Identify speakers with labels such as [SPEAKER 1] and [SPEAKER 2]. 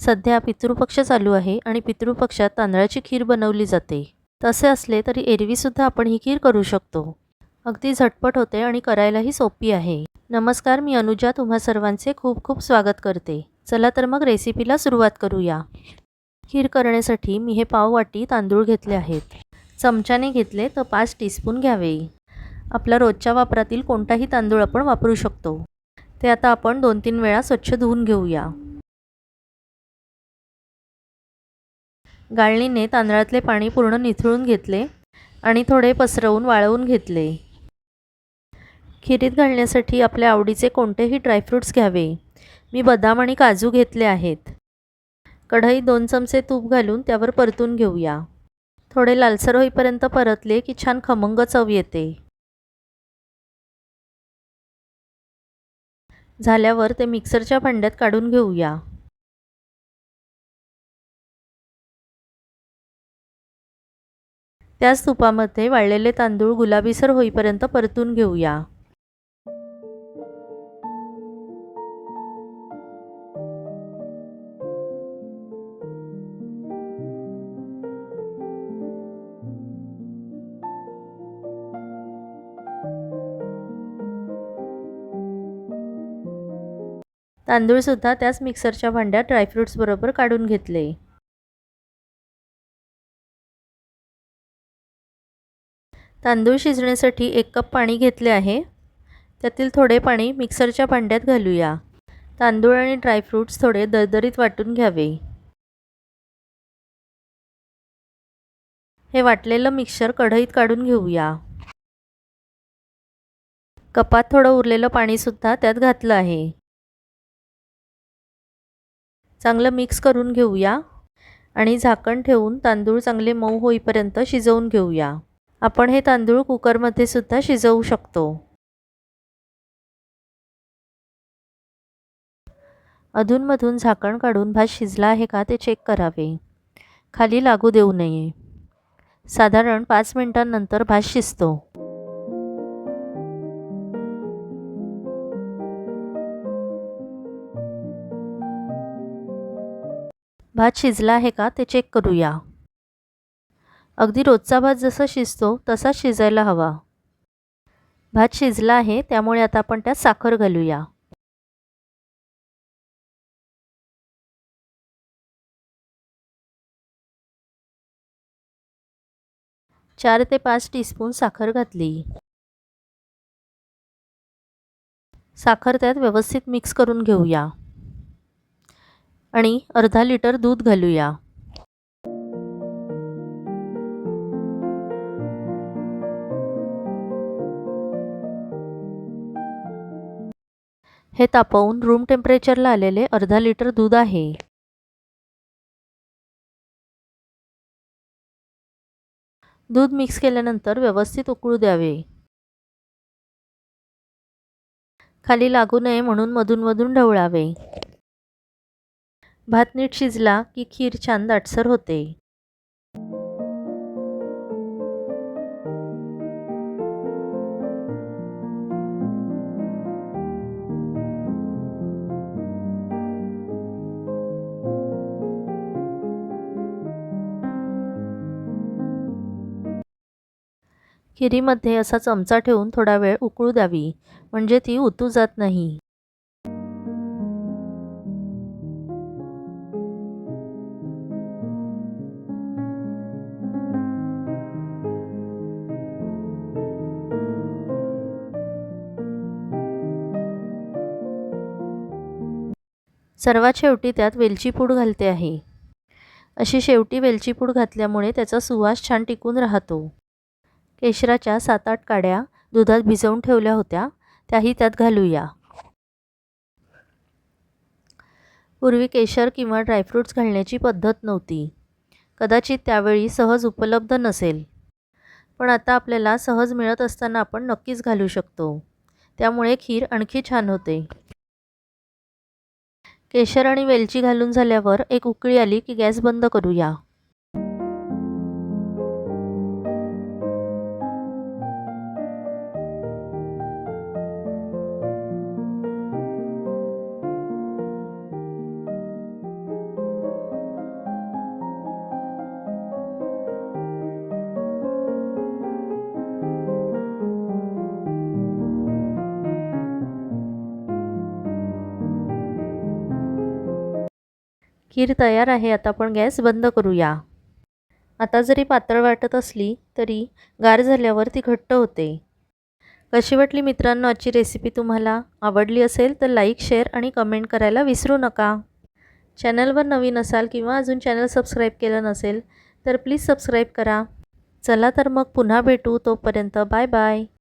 [SPEAKER 1] सध्या पितृपक्ष चालू आहे आणि पितृपक्षात तांदळाची खीर बनवली जाते. तसे असले तरी एरवीसुद्धा आपण ही खीर करू शकतो. अगदी झटपट होते आणि करायलाही सोपी आहे. नमस्कार मी अनुजा. तुम्हा सर्वांचे खूप खूप स्वागत करते. चला तर मग रेसिपीला सुरुवात करूया. खीर करण्यासाठी मी हे पाववाटी तांदूळ घेतले आहेत. चमच्याने घेतले तर पाच टीस्पून घ्यावे. आपला रोजच्या वापरातील कोणताही तांदूळ आपण वापरू शकतो. ते आता आपण दोन तीन वेळा स्वच्छ धुवून घेऊया. गाळणीने तांदळातले पाणी पूर्ण निथळून घेतले आणि थोडे पसरवून वाळवून घेतले. खिरीत घालण्यासाठी आपल्या आवडीचे कोणतेही ड्रायफ्रूट्स घ्यावे. मी बदाम आणि काजू घेतले आहेत. कढई दोन चमचे तूप घालून त्यावर परतून घेऊया. थोडे लालसर होईपर्यंत परतले की छान खमंग चव येते. झाल्यावर ते मिक्सरच्या भांड्यात काढून घेऊया. त्याच तुपामध्ये वाळलेले तांदूळ गुलाबीसर होईपर्यंत परतून घेऊया. तांदूळसुद्धा त्याच मिक्सरच्या भांड्यात ड्रायफ्रूट्सबरोबर काढून घेतले. तांदूळ शिजण्यासाठी एक कप पाणी घेतले आहे. त्यातील थोडे पाणी मिक्सरच्या भांड्यात घालूया. तांदूळ आणि ड्रायफ्रूट्स थोडे दरदरीत वाटून घ्यावे. हे वाटलेलं मिक्सर कढईत काढून घेऊया. कपात थोडं उरलेलं पाणीसुद्धा त्यात घातलं आहे. चांगलं मिक्स करून घेऊया आणि झाकण ठेवून तांदूळ चांगले मऊ होईपर्यंत शिजवून घेऊया. आपण हे तांदूळ कुकरमध्ये सुद्धा शिजवू शकतो. अधूनमधून झाकण काढून भात शिजला आहे का ते चेक करावे. खाली लागू देऊ नये. साधारण पाच मिनिटांनंतर भात शिजतो. भात शिजला आहे का ते चेक करूया. अगदी रोजचा भात जसा शिजतो तसाच शिजायला हवा. भात शिजला आहे त्यामुळे आता आपण त्यात साखर घालूया. चार ते पाच टीस्पून साखर घातली. साखर त्यात व्यवस्थित मिक्स करून घेऊया. आणि अर्धा लिटर दूध घालूया. हे तापवून रूम टेम्परेचरला आलेले अर्धा लिटर दूध आहे. दूध मिक्स केल्यानंतर व्यवस्थित उकळू द्यावे. खाली लागू नये म्हणून मधूनमधून ढवळावे. भात नीट शिजला की खीर छान दाटसर होते. खिरीमध्ये असा चमचा ठेवून थोडा वेळ उकळू द्यावी म्हणजे ती उतू जात नाही. सर्वात शेवटी त्यात वेलची पूड घालते आहे. अशी शेवटी वेलची पूड घातल्यामुळे त्याचा सुवास छान टिकून राहतो. केशराच्या सात आठ काड्या दुधात भिजवून ठेवल्या होत्या त्याही त्यात घालूया. पूर्वी केशर किंवा ड्रायफ्रूट्स घालण्याची पद्धत नव्हती. कदाचित त्यावेळी सहज उपलब्ध नसेल. पण आता आपल्याला सहज मिळत असताना आपण नक्कीच घालू शकतो. त्यामुळे खीर आणखी छान होते. केशर आणि वेलची घालून झाल्यावर एक उकळी आली की गॅस बंद करूया. खीर तयार आहे आता आपण गॅस बंद करूया. आता जरी पातळ वाटत असली तरी गार झाल्यावर ती घट्ट होते. कशी वाटली मित्रांनो आजची रेसिपी तुम्हाला आवडली असेल तर लाईक शेअर आणि कमेंट करायला विसरू नका. चॅनलवर नवीन असाल किंवा अजून चॅनल सबस्क्राईब केलं नसेल तर प्लीज सबस्क्राईब करा. चला तर मग पुन्हा भेटू तोपर्यंत बाय बाय